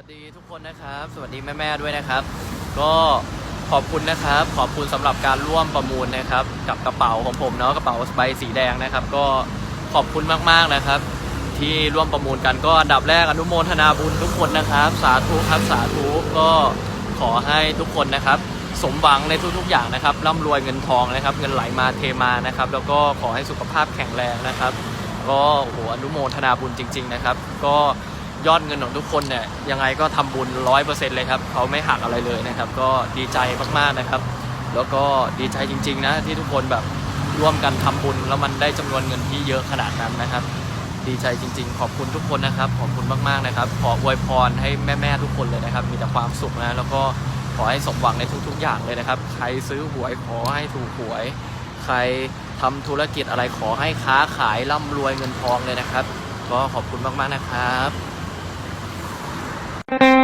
วัสดีทุกคนนะครับ สวัสดีแม่ๆด้วยนะครับ ก็ขอบคุณนะครับ ขอบคุณสำหรับการร่วมประมูลนะครับ กับกระเป๋าของผมเนาะกระเป๋าใบสีแดงนะครับ ก็ขอบคุณมากๆนะครับ ที่ร่วมประมูลกันก็อันดับแรกอนุโมทนาบุญทุกคนนะครับ สาธุครับสาธุก็ขอให้ทุกคนนะครับ สมหวังในทุกๆอย่างนะครับร่ำรวยเงินทองนะครับ เงินไหลมาเทมานะครับ แล้วก็ขอให้สุขภาพแข็งแรงนะครับ ก็โหอนุโมทนาบุญจริง ๆนะครับ ก็ ยอดเงินของทุกคนเนี่ยยังไงก็ทำบุญร้อยเปอร์เซ็นต์เลยครับเขาไม่หักอะไรเลยนะครับ ก็ดีใจมากๆนะครับ แล้วก็ดีใจจริง ๆ นะที่ทุกคนแบบร่วมกันทำบุญ แล้วมันได้จำนวนเงินที่เยอะขนาดนั้นนะครับ ดีใจจริง ๆ ขอบคุณทุกคนนะครับ ขอบคุณมากๆนะครับ ขออวยพรให้แม่ๆทุกคนเลยนะครับ มีแต่ความสุขนะแล้วก็ขอให้สมหวังในทุก ๆ อย่างเลยนะครับ ใครซื้อหวยขอให้ถูกหวย ใครทำธุรกิจอะไรขอให้ค้าขายร่ำรวยเงินทองเลยนะครับ ก็ขอบคุณมาก ๆ นะครับ Thank you.